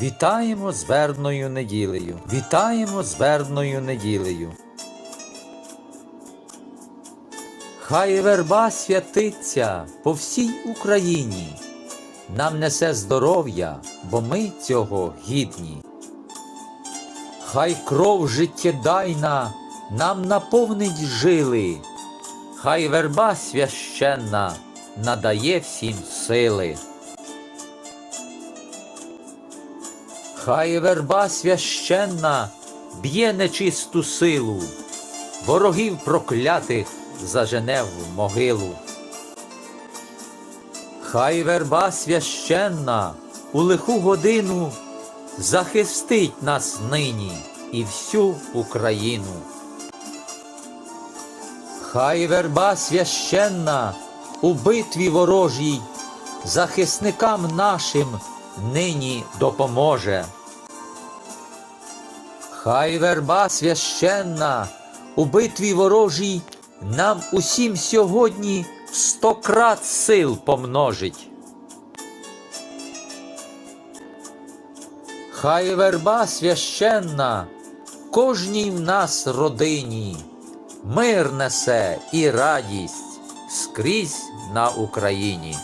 Вітаємо з вербною неділею. Вітаємо з вербною неділею. Хай верба святиться по всій Україні. Нам несе здоров'я, бо ми цього гідні. Хай кров життєдайна нам наповнить жили, хай верба священна надає всім сили. Хай верба священна б'є нечисту силу, ворогів проклятих зажене в могилу. Хай верба священна у лиху годину захистить нас нині і всю Україну. Хай верба священна у битві ворожій захисникам нашим нині допоможе. Хай верба священна у битві ворожій нам усім сьогодні сто крат сил помножить. Хай верба священна кожній в нас родині, мир несе і радість скрізь на Україні.